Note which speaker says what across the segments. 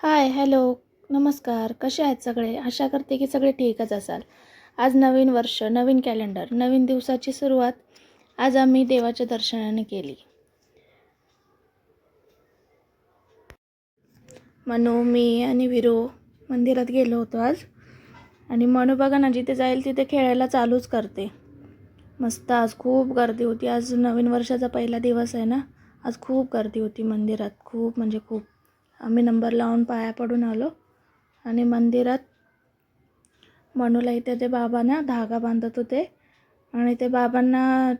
Speaker 1: Hi hello नमस्कार कसे आहेत सगळे? आशा करते की सगळे ठीकच असाल. आज नवीन वर्ष नवीन कॅलेंडर नवीन दिवसाची सुरुवात. आज आम्ही देवाच्या दर्शनाने केली. मनू मी आणि विरो मंदिरात गेलो होतो आज. आणि मनू बघा ना जिथे जाईल तिथे खेळायला चालूच करते. मस्त आज खूप गर्दी होती. आज नवीन वर्षाचा पहिला दिवस आहे ना. आज खूप गर्दी होती मंदिरात. खूप म्हणजे खूप. आम्ही नंबर लावून पाया पडून आलो. आणि मंदिरात मनूला इथे ते बाबांना धागा बांधत होते. आणि ते बाबांना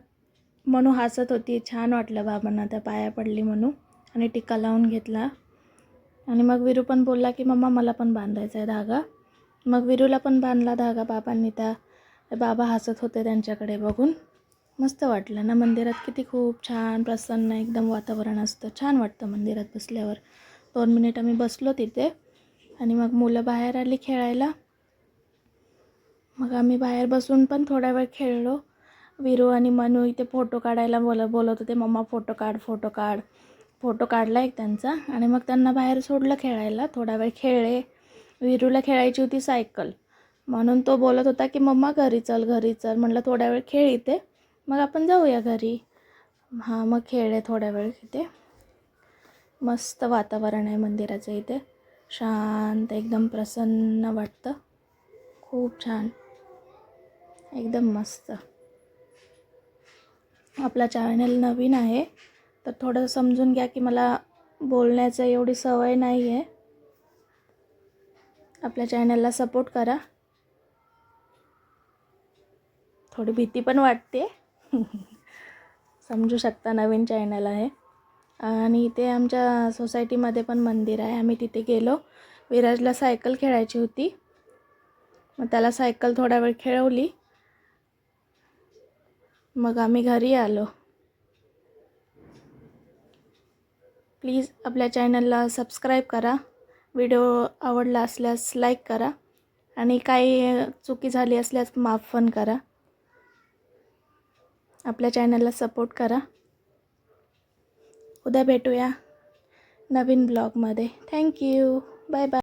Speaker 1: मनू हसत होती. छान वाटलं बाबांना त्या पाया पडली म्हणू आणि टिक्का लावून घेतला. आणि मग विरू पण बोलला की मम्मा मला पण बांधायचा आहे धागा. मग विरूला पण बांधला धागा बाबांनी. त्या बाबा हसत होते त्यांच्याकडे बघून. मस्त वाटलं ना मंदिरात. किती खूप छान प्रसन्न एकदम वातावरण असतं. छान वाटतं मंदिरात बसल्यावर. दोन मिनिट आम्ही बसलो तिथे आणि मग मुलं बाहेर आली खेळायला. मग आम्ही बाहेर बसून पण थोडा वेळ खेळलो. विरू आणि मनू इथे फोटो काढायला बोल बोलत होते मम्मा फोटो काढ फोटो काढ. फोटो काढला एक त्यांचा आणि मग त्यांना बाहेर सोडलं खेळायला. थोडा वेळ खेळले. विरूला खेळायची होती सायकल. म्हणून तो बोलत होता की मम्मा घरी चल घरी चल. म्हटलं थोड्या वेळ खेळ इथे. मग आपण जाऊया घरी. हां मग खेळले थोड्या वेळ इथे. मस्त वातावरण आहे मंदिराचं इथे. शांत एकदम प्रसन्न वाटतं. खूप छान. एकदम मस्त. आपला चॅनल नवीन आहे तर थोडं समजून घ्या की मला बोलण्याचं एवढी सवय नाही आहे आपल्या चॅनलला सपोर्ट करा. थोडी भीती पण वाटते. समजू शकता नवीन चॅनल आहे. आणि इथे आमच्या सोसायटीमध्ये पण मंदिर आहे. आम्ही तिथे गेलो. विराजला सायकल खेळायची होती. मग त्याला सायकल थोडा वेळ खेळवली. मग आम्ही घरी आलो. प्लीज आपल्या चॅनलला सबस्क्राईब करा. व्हिडिओ आवडला असल्यास लाईक करा. आणि काही चुकी झाली असल्यास माफ पण करा. आपल्या चॅनलला सपोर्ट करा. उद्या भेटूया नवीन ब्लॉगमध्ये. Thank you bye bye